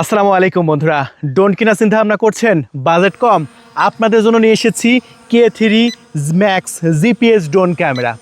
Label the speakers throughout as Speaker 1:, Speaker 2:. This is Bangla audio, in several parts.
Speaker 1: আসসালামু আলাইকুম বন্ধুরা। ড্রোন কেনা চিন্তা ভাবনা করছেন? বাজেট কম। আপনাদের জন্য নিয়ে এসেছি K three max GPS drone camera.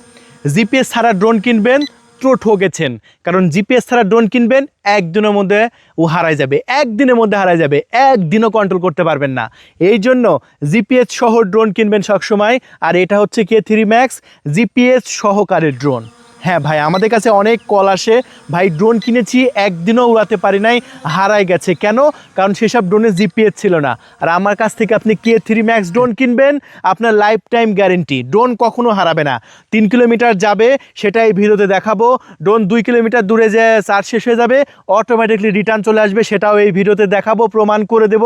Speaker 1: GPS ছাড়া ড্রোন কিনবেন তো ঠকেছেন কারণ জিপিএস ছাড়া ড্রোন কিনবেন, একদিনের মধ্যে ও হারাই যাবে। একদিনের মধ্যে হারাই যাবে। একদিনও কন্ট্রোল করতে পারবেন না। এই জন্য জিপিএস সহ ড্রোন কিনবেন সবসময়। আর এটা হচ্ছে কে থ্রি ম্যাক্স জিপিএস সহকারের ড্রোন। হ্যাঁ ভাই, আমাদের কাছে অনেক কল আসে। ভাই ড্রোন কিনেছি, একদিনও উড়াতে পারি নাই, হারাই গেছে। কেন? কারণ সেসব ড্রোনে জিপিএস ছিল না। আর আমার কাছ থেকে আপনি কে থ্রি ম্যাক্স ড্রোন কিনবেন, আপনার লাইফ টাইম গ্যারেন্টি ড্রোন কখনো হারাবে না। তিন কিলোমিটার যাবে, সেটাই ভিডিওতে দেখাবো। ড্রোন দুই কিলোমিটার দূরে যে চার্জ শেষ হয়ে যাবে অটোমেটিকলি রিটার্ন চলে আসবে, সেটাও এই ভিডিওতে দেখাবো, প্রমাণ করে দেব।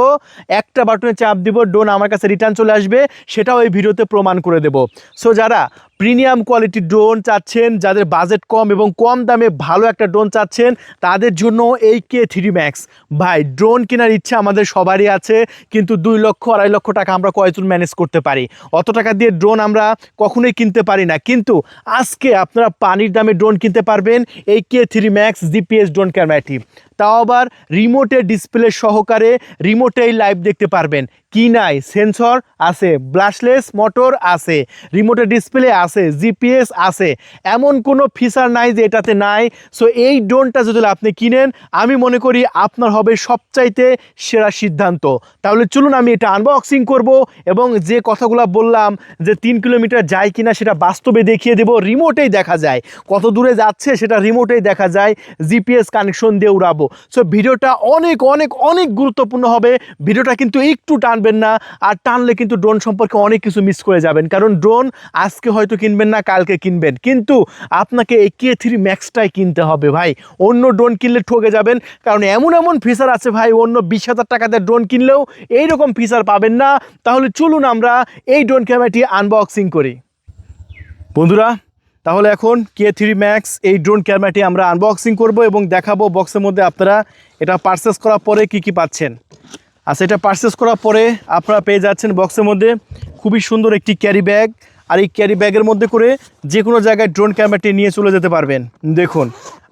Speaker 1: একটা বাটনে চাপ দিব ড্রোন আমার কাছে রিটার্ন চলে আসবে, সেটাও এই ভিডিওতে প্রমাণ করে দেব। সো যারা প্রিমিয়াম কোয়ালিটির ড্রোন চাচ্ছেন, যাদের বাজেট কম এবং কম দামে ভালো একটা ড্রোন চাচ্ছেন, তাদের জন্য এই কে থ্রি ম্যাক্স। ভাই, ড্রোন কেনার ইচ্ছা আমাদের সবারই আছে, কিন্তু দুই লক্ষ, আড়াই লক্ষ টাকা আমরা কয়েকজন ম্যানেজ করতে পারি? অত টাকা দিয়ে ড্রোন আমরা কখনোই কিনতে পারি না। কিন্তু আজকে আপনারা পানির দামে ড্রোন কিনতে পারবেন এই K three max GPS drone ক্যামেরাটি। তাও আবার রিমোটের ডিসপ্লে সহকারে রিমোটেই লাইভ দেখতে পারবেন। কি নাই? সেন্সর আছে ব্লাশলেস মোটর আছে রিমোটের ডিসপ্লে আছে জিপিএস আছে। এমন কোনো ফিচার নাই যে এটাতে নাই। সো এই ড্রোনটা যদি আপনি কিনেন, আমি মনে করি আপনার হবে সবচাইতে সেরা সিদ্ধান্ত। তাহলে চলুন আমি এটা আনবক্সিং করব এবং যে কথাগুলো বললাম যে তিন কিলোমিটার যায় কিনা সেটা বাস্তবে দেখিয়ে দেব রিমোটেই দেখা যায়। কত দূরে যাচ্ছে সেটা রিমোটেই দেখা যায় জিপিএস কানেকশন দিয়ে উড়াবো। সো ভিডিওটা অনেক অনেক অনেক গুরুত্বপূর্ণ হবে। ভিডিওটা কিন্তু একটু টানবেন না, আর টানলে কিন্তু ড্রোন সম্পর্কে অনেক কিছু মিস করে যাবেন। কারণ ড্রোন আজকে হয়তো কিনবেন না, কালকে কিনবেন। কিন্তু আপনাকে এই কে থ্রি ম্যাক্সটাই কিনতে হবে ভাই। অন্য ড্রোন কিনলে ঠকে যাবেন। কারণ এমন এমন ফিচার আছে ভাই, অন্য বিশ হাজার টাকাতে ড্রোন কিনলেও এইরকম ফিচার পাবেন না। তাহলে চলুন আমরা এই ড্রোন ক্যামেরাটি আনবক্সিং করি। বন্ধুরা তাহলে এখন কে থ্রি ম্যাক্স এই ড্রোন ক্যামেরাটি আমরা আনবক্সিং করব এবং দেখাবো বক্সের মধ্যে আপনারা এটা পারচেস করার পরে কি কি পাচ্ছেন। আচ্ছা এটা পারচেস করার পরে আপনারা পেয়ে যাচ্ছেন বক্সের মধ্যে খুবই সুন্দর একটি ক্যারি ব্যাগ আর এই ক্যারি ব্যাগের মধ্যে করে যে কোনো জায়গায় ড্রোন ক্যামেরাটি নিয়ে চলে যেতে পারবেন। দেখুন,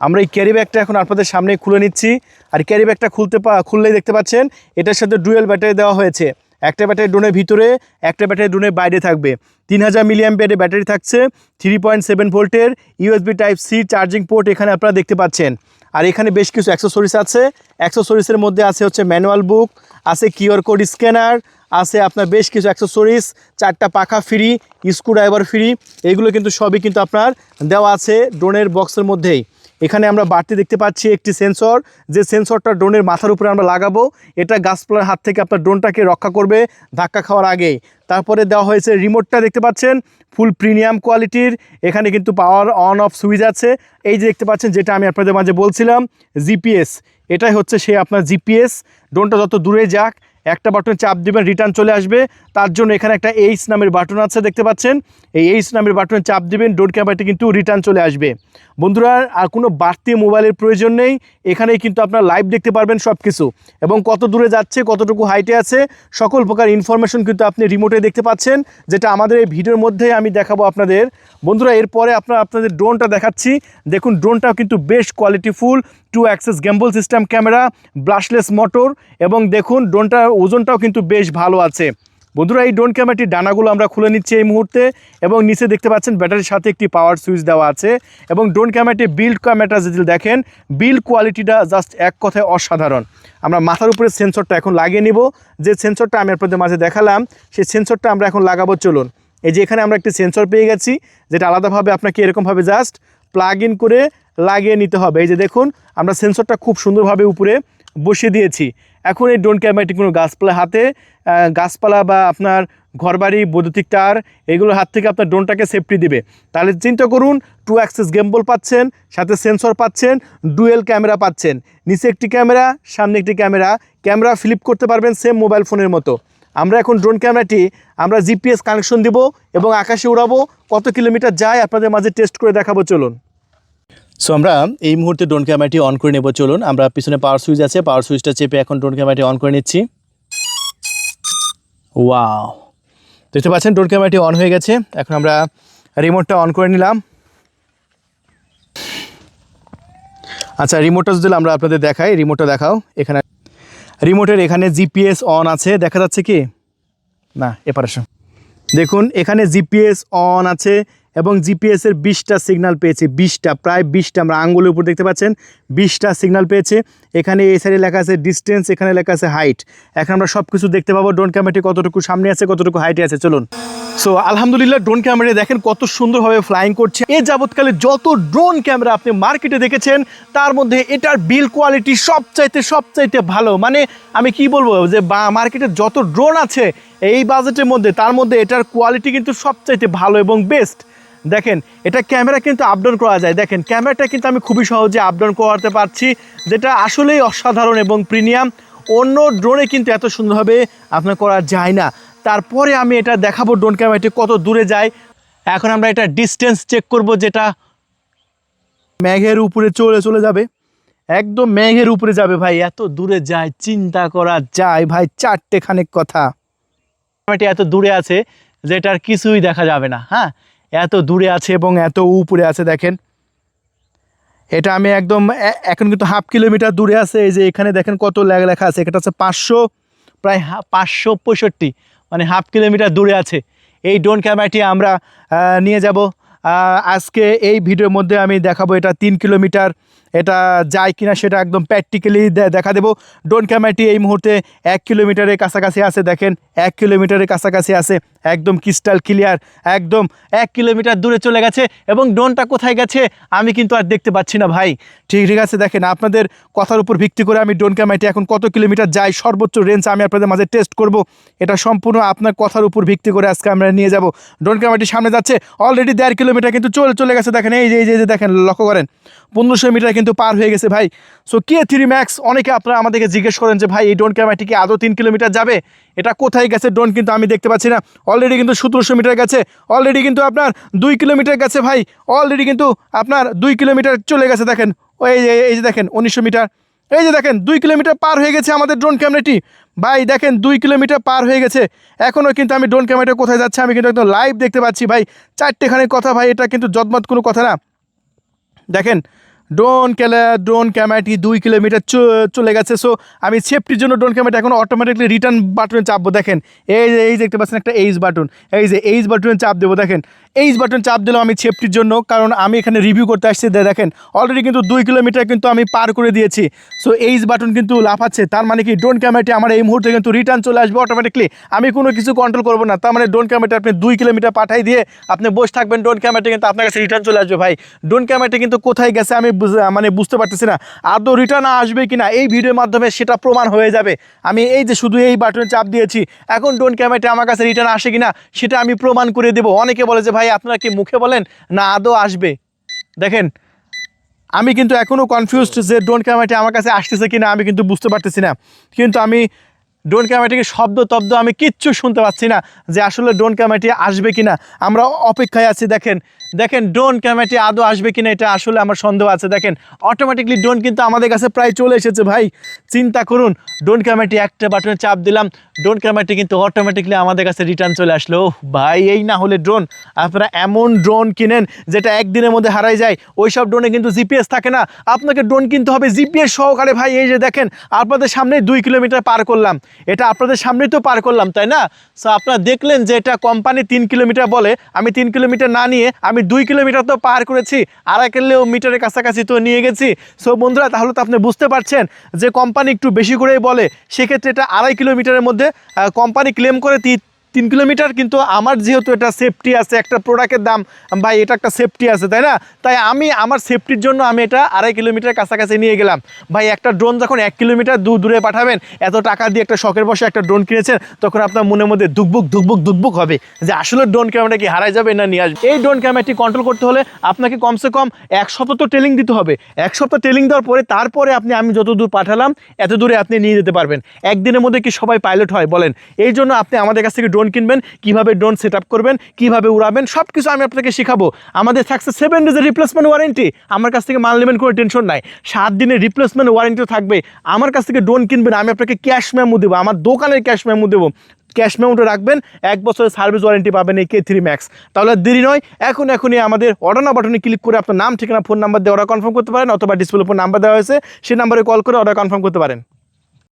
Speaker 1: আমরা এই ক্যারি ব্যাগটা এখন আপনাদের সামনে খুলে নিচ্ছি। আর ক্যারি ব্যাগটা খুলতে পা খুললেই দেখতে পাচ্ছেন, এটার সাথে ডুয়েল ব্যাটারি দেওয়া হয়েছে। একটা ব্যাটারি ড্রোনের ভিতরে, একটা ব্যাটারি ড্রোনের বাইরে থাকবে। তিন হাজার মিলিয়াম ব্যাটারি ব্যাটারি থাকছে থ্রি পয়েন্ট সেভেন ভোল্টের USB type C charging port এখানে আপনারা দেখতে পাচ্ছেন। আর এখানে বেশ কিছু অ্যাক্সেসরিজ আছে। অ্যাক্সেসরিজের মধ্যে আছে হচ্ছে ম্যানুয়াল বুক আছে কিউআর কোড স্ক্যানার আছে আপনার বেশ কিছু অ্যাক্সেসরিজ চারটা পাখা ফ্রি স্ক্রুড্রাইভার ফ্রি এগুলো কিন্তু সবই কিন্তু আপনার দেওয়া আছে ড্রোনের বক্সের মধ্যেই। এখানে আমরা বাড়তি দেখতে পাচ্ছি একটি সেন্সর, যে সেন্সরটা ড্রোনের মাথার উপরে আমরা লাগাবো। এটা গাছপালার হাত থেকে আপনার ড্রোনটাকে রক্ষা করবে ধাক্কা খাওয়ার আগে তারপরে দেওয়া হয়েছে রিমোটটা দেখতে পাচ্ছেন, ফুল প্রিমিয়াম কোয়ালিটির। এখানে কিন্তু পাওয়ার অন অফ সুইচ আছে। এই যে দেখতে পাচ্ছেন, যেটা আমি আপনাদের মাঝে বলছিলাম, জিপিএস। এটাই হচ্ছে সে আপনার জিপিএস। ড্রোনটা যত দূরে যাক একটা বাটনে চাপ দিবেন রিটার্ন চলে আসবে। তার জন্য এখানে একটা এইচ নামের বাটন আছে, দেখতে পাচ্ছেন? এই এইচ নামের বাটনে চাপ দিবেন ড্রোন ক্যামেরাটি কিন্তু রিটার্ন চলে আসবে। বন্ধুরা, আর কোনো বাড়তি মোবাইলের প্রয়োজন নেই। এখানেই কিন্তু আপনার লাইভ দেখতে পারবেন সব কিছু এবং কত দূরে যাচ্ছে, কতটুকু হাইটে আছে, সকল প্রকার ইনফরমেশন কিন্তু আপনি রিমোটে দেখতে পাচ্ছেন, যেটা আমাদের এই ভিডিওর মধ্যে আমি দেখাবো আপনাদের। বন্ধুরা, এরপরে আপনার আপনাদের ড্রোনটা দেখাচ্ছি। দেখুন ড্রোনটাও কিন্তু বেশ কোয়ালিটিফুল two axis gimbal system camera brushless motor এবং দেখুন ড্রোনটার ওজনটাও কিন্তু বেশ ভালো আছে। বন্ধুরা, এই ড্রোন ক্যামেরাটির ডানাগুলো আমরা খুলে নিচ্ছি এই মুহূর্তে এবং নিচে দেখতে পাচ্ছেন ব্যাটারির সাথে একটি পাওয়ার সুইচ দেওয়া আছে এবং ড্রোন ক্যামেরাটি বিল্ড ক্যামেরাটা যদি দেখেন বিল্ড কোয়ালিটিটা জাস্ট এক কথায় অসাধারণ। আমরা মাথার উপরে সেন্সরটা এখন লাগিয়ে নিব। যে সেন্সরটা আমি আপনাদের মাঝে দেখালাম, সেই সেন্সরটা আমরা এখন লাগাবো, চলুন। এই যে এখানে আমরা একটি সেন্সর পেয়ে গেছি, যেটা আলাদাভাবে আপনাকে এরকমভাবে জাস্ট প্লাগ ইন করে লাগিয়ে নিতে হবে। এই যে দেখুন, আমরা সেন্সরটা খুব সুন্দরভাবে উপরে বসিয়ে দিয়েছি। এখন এই ড্রোন ক্যামেরাটি কোনো গাছপালা হাতে গাছপালা বা আপনার ঘরবাড়ি, বৈদ্যুতিক তার, এগুলোর হাত থেকে আপনার ড্রোনটাকে সেফটি দিবে। তাহলে চিন্তা করুন টু অ্যাক্সেস গেম্বল পাচ্ছেন, সাথে সেন্সর পাচ্ছেন ডুয়েল ক্যামেরা পাচ্ছেন। নিচে একটি ক্যামেরা সামনে একটি ক্যামেরা ক্যামেরা ফ্লিপ করতে পারবেন সেম মোবাইল ফোনের মতো। আমরা এখন ড্রোন ক্যামেরাটি, আমরা জিপিএস কানেকশন দিব এবং আকাশে উড়াবো। কত কিলোমিটার যায়, আপনাদের মাঝে টেস্ট করে দেখাবো, চলুন। সো আমরা এই মুহূর্তে ড্রোন ক্যামেরাটি অন করে নেব, চলুন। আমরা পিছনে পাওয়ার সুইচ আছে পাওয়ার সুইচটা চেপে এখন ড্রোন ক্যামেরাটি অন করে নিচ্ছি। ওয়াও দেখতে পাচ্ছেন ড্রোন ক্যামেরাটি অন হয়ে গেছে। এখন আমরা রিমোটটা অন করে নিলাম। আচ্ছা রিমোটটা যদি আমরা আপনাদের দেখাই রিমোটটা দেখাও। এখানে রিমোটের এখানে জিপিএস অন আছে, দেখা যাচ্ছে কি? না, এপারে আসো। দেখুন, এখানে জিপিএস অন আছে এবং জিপিএসের বিশটা সিগনাল পেয়েছে, বিশটা, প্রায় বিশটা, আমরা আঙ্গুলের উপর দেখতে পাচ্ছেন, বিশটা সিগনাল পেয়েছে। এখানে এই সাইডে লেখা আছে ডিস্টেন্স এখানে লেখা আছে হাইট এখন আমরা সব কিছু দেখতে পাবো ড্রোন ক্যামেরাটি কতটুকু সামনে আছে, কতটুকু হাইটে আছে, চলুন। সো আলহামদুলিল্লাহ ড্রোন ক্যামেরা দেখেন কত সুন্দরভাবে ফ্লাইং করছে। এ যাবৎকালে যত ড্রোন ক্যামেরা আপনি মার্কেটে দেখেছেন, তার মধ্যে এটার বিল কোয়ালিটি সবচাইতে সবচাইতে ভালো। মানে আমি কি বলব, যে বা মার্কেটে যত ড্রোন আছে, এই বাজেটের মধ্যে, তার মধ্যে এটার কোয়ালিটি কিন্তু সবচাইতে ভালো এবং বেস্ট দেখেন, এটা ক্যামেরা কিন্তু আপডাউন করা যায়। দেখেন, ক্যামেরাটা কিন্তু আমি খুবই সহজে আপডাউন করাতে পারছি, যেটা আসলেই অসাধারণ এবং প্রিমিয়াম অন্য ড্রোনে কিন্তু এত সুন্দরভাবে আপনার করা যায় না। তারপরে আমি এটা দেখাবো ড্রোন ক্যামেরাটি কত দূরে যায়। এখন আমরা এটা ডিস্টেন্স চেক করব, যেটা মেঘের উপরে চলে চলে যাবে। একদম মেঘের উপরে যাবে, ভাই। এত দূরে যায়, চিন্তা করা যায়, ভাই। চারটে খানেক কথা। ক্যামেরাটি এত দূরে আছে, যেটার কিছুই দেখা যাবে না হ্যাঁ? এত দূরে আছে এবং এত উপরে আছে, দেখেন। এটা আমি একদম এখন কিন্তু হাফ কিলোমিটার দূরে আছে, এই যে এখানে দেখেন কত লেখা লেখা আছে, এটা হচ্ছে পাঁচশো, প্রায় পাঁচশো পঁয়ষট্টি মানে হাফ কিলোমিটার দূরে আছে। এই ড্রোন ক্যামেরাটি আমরা নিয়ে যাব। আজকে এই ভিডিওর মধ্যে আমি দেখাবো এটা তিন কিলোমিটার, এটা যায় কিনা সেটা একদম প্র্যাকটিক্যালি দেখা দেবো। ড্রোন ক্যামেরাটি এই মুহূর্তে এক কিলোমিটারের কাছাকাছি আছে, দেখেন। এক কিলোমিটারের কাছাকাছি আছে, একদম ক্রিস্টাল ক্লিয়ার একদম এক কিলোমিটার দূরে চলে গেছে এবং ড্রোনটা কোথায় গেছে আমি কিন্তু আর দেখতে পাচ্ছি না ভাই। ঠিক ঠিক আছে, দেখেন আপনাদের কথার উপর ভিত্তি করে আমি ড্রোন ক্যামেরাটি এখন কত কিলোমিটার যাই সর্বোচ্চ রেঞ্জ আমি আপনাদের মাঝে টেস্ট করব। এটা সম্পূর্ণ আপনার কথার উপর ভিত্তি করে আজকে আমরা নিয়ে যাব। ড্রোন ক্যামেরাটি সামনে যাচ্ছে অলরেডি দেড় কিলোমিটার কিন্তু চলে চলে গেছে, দেখেন, এই যে এই যে দেখেন, লক্ষ্য করেন, পনেরোশো মিটার কিন্তু পার হয়ে গেছে ভাই। সো কে থ্রি ম্যাক্স অনেকে আপনারা আমাদেরকে জিজ্ঞেস করেন যে ভাই, এই ড্রোন ক্যামেরাটি কি আদৌ তিন কিলোমিটার যাবে? এটা কোথায় গেছে ড্রোন কিন্তু আমি দেখতে পাচ্ছি না। অলরেডি কিন্তু সতেরোশো মিটার গেছে। অলরেডি কিন্তু আপনার দুই কিলোমিটার গেছে ভাই। অলরেডি কিন্তু আপনার দুই কিলোমিটার চলে গেছে দেখেন। ওই এই যে দেখেন, উনিশশো মিটার এই যে দেখেন, দুই কিলোমিটার পার হয়ে গেছে আমাদের ড্রোন ক্যামেরাটি ভাই, দেখেন, দুই কিলোমিটার পার হয়ে গেছে। এখনও কিন্তু আমি ড্রোন ক্যামেরাটা কোথায় যাচ্ছে আমি কিন্তু একদম লাইভ দেখতে পাচ্ছি ভাই। চারটেখানে কথা ভাই, এটা কিন্তু জদমত কোনো কথা না। দেখেন ড্রোন ক্যালা ড্রোন ক্যামেরাটি দুই কিলোমিটার চলে গেছে। সো আমি সেফটির জন্য ড্রোন ক্যামেরাটা এখন অটোমেটিকলি রিটার্ন বাটনে চাপবো। দেখেন, এই যে এই যে দেখতে পাচ্ছেন একটা এইচ বাটন এই যে এইচ বাটনে চাপ দেবো। দেখেন এইচ বাটন চাপ দিলাম আমি সেফটির জন্য, কারণ আমি এখানে রিভিউ করতে আসছি। দেখেন অলরেডি কিন্তু দুই কিলোমিটার কিন্তু আমি পার করে দিয়েছি। সো এইচ বাটন কিন্তু লাফাচ্ছে, তার মানে কি ড্রোন ক্যামেরাটি আমার এই মুহূর্তে কিন্তু রিটার্ন চলে আসবে অটোমেটিকলি আমি কোনো কিছু কন্ট্রোল করব না, তার মানে ড্রোন ক্যামেরাটা আপনি দুই কিলোমিটার পাঠাই দিয়ে আপনি বসে থাকবেন ড্রোন ক্যামেরাটা কিন্তু আপনার কাছে রিটার্ন চলে আসবে ভাই। ড্রোন ক্যামেরাটা কিন্তু কোথায় গেছে আমি মানে বুঝতে পারতেছি না। আদৌ রিটার্ন আসবে কিনা, এই ভিডিওর মাধ্যমে সেটা প্রমাণ হয়ে যাবে। আমি এই যে শুধু এই বাটনে চাপ দিয়েছি, এখন ড্রোন ক্যামেরাটা আমার কাছে রিটার্ন আসে কি না সেটা আমি প্রমাণ করে দেবো। অনেকে বলে যে ভাই আপনারা কি মুখে বলেন? না, আদৌ আসবে। দেখেন, আমি কিন্তু এখনও কনফিউজড যে ড্রোন ক্যামেরাটি আমার কাছে আসতেছে কিনা আমি কিন্তু বুঝতে পারতেছি না। কিন্তু আমি ড্রোন ক্যামেরাটিকে শব্দ, তব্দ আমি কিচ্ছু শুনতে পাচ্ছি না যে আসলে ড্রোন ক্যামেরাটি আসবে কি না আমরা অপেক্ষায় আছি, দেখেন। দেখেন ড্রোন ক্যামেরাটি আদৌ আসবে কিনা, এটা আসলে আমার সন্দেহ আছে। দেখেন অটোমেটিকলি ড্রোন কিন্তু আমাদের কাছে প্রায় চলে এসেছে, ভাই। চিন্তা করুন ড্রোন ক্যামেরাটি একটা বাটনে চাপ দিলাম ড্রোন ক্যামেরাটি কিন্তু অটোমেটিকলি আমাদের কাছে রিটার্ন চলে আসলো। ভাই, এই না হলে ড্রোন আপনারা এমন ড্রোন কিনেন যেটা একদিনের মধ্যে হারাই যায়। ওই সব ড্রোনে কিন্তু জিপিএস থাকে না। আপনাকে ড্রোন কিনতে হবে জিপিএস সহকারে, ভাই, এই যে দেখেন, আপনাদের সামনে দুই কিলোমিটার পার করলাম। এটা আপনাদের সামনেই তো পার করলাম, তাই না? সো আপনারা দেখলেন যে এটা কোম্পানি তিন কিলোমিটার বলে, আমি তিন কিলোমিটার না নিয়ে আমি দুই কিলোমিটার তো পার করেছি, আড়াই কিলো মিটারের কাছাকাছি তো নিয়ে গেছি। সো বন্ধুরা, তাহলে তো আপনি বুঝতে পারছেন যে কোম্পানি একটু বেশি করেই বলে, সেক্ষেত্রে এটা আড়াই কিলোমিটারের মধ্যে কোম্পানি ক্লেম করে তিন কিলোমিটার, কিন্তু আমার যেহেতু এটা সেফটি আছে, একটা প্রোডাক্টের দাম, ভাই, এটা একটা সেফটি আছে, তাই না? তাই আমি আমার সেফটির জন্য আমি এটা আড়াই কিলোমিটার কাছাকাছি নিয়ে গেলাম। ভাই, একটা ড্রোন যখন এক কিলোমিটার দূর দূরে পাঠাবেন, এত টাকা দিয়ে একটা শখের বসে একটা ড্রোন কিনেছেন, তখন আপনার মনের মধ্যে দুকবুক দুকবুক দুকবুক হবে যে আসলে ড্রোন ক্যামেরা কি হারাই যাবে না নিয়ে আসবে। এই ড্রোন ক্যামেরাটি কন্ট্রোল করতে হলে আপনাকে কমসে কম এক সপ্তাহ তো ট্রেনিং দিতে হবে। এক সপ্তাহ ট্রেলিং দেওয়ার পরে তারপরে আপনি, আমি যত দূর পাঠালাম, এত দূরে আপনি নিয়ে যেতে পারবেন। একদিনের মধ্যে কি সবাই পাইলট হয়, বলেন। এই জন্য আপনি আমাদের কাছ থেকে ড্রোন কিনবেন, কীভাবে ড্রোন সেট করবেন, কীভাবে উড়াবেন সব কিছু আমি আপনাকে শেখাবো। আমাদের থাকছে সেভেন ডেজের রিপ্লেসমেন্ট ওয়ারেন্টি আমার কাছ থেকে মাল নেবেন কোনো টেনশন নাই। সাত দিনের রিপ্লেসমেন্ট ওয়ারেন্টি থাকবে আমার কাছ থেকে ড্রোন কিনবেন, আমি আপনাকে ক্যাশ মেমো দেবো। আমার দোকানের ক্যাশ মেমো দেবো। ক্যাশ মেমোটা রাখবেন, এক বছরের সার্ভিস ওয়ারেন্টি পাবেন এই কে থ্রি ম্যাক্স তাহলে দেরি নয়, এখন এখনই আমাদের অর্ডার বাটনে ক্লিক করে আপনার নাম, ঠিকানা ফোন নাম্বার দিয়ে অর্ডার কনফার্ম করতে পারেন, অথবা ডিসপ্লে উপর নাম্বার দেওয়া হয়েছে, সেই নাম্বারে কল করে অর্ডার কনফার্ম করতে পারেন।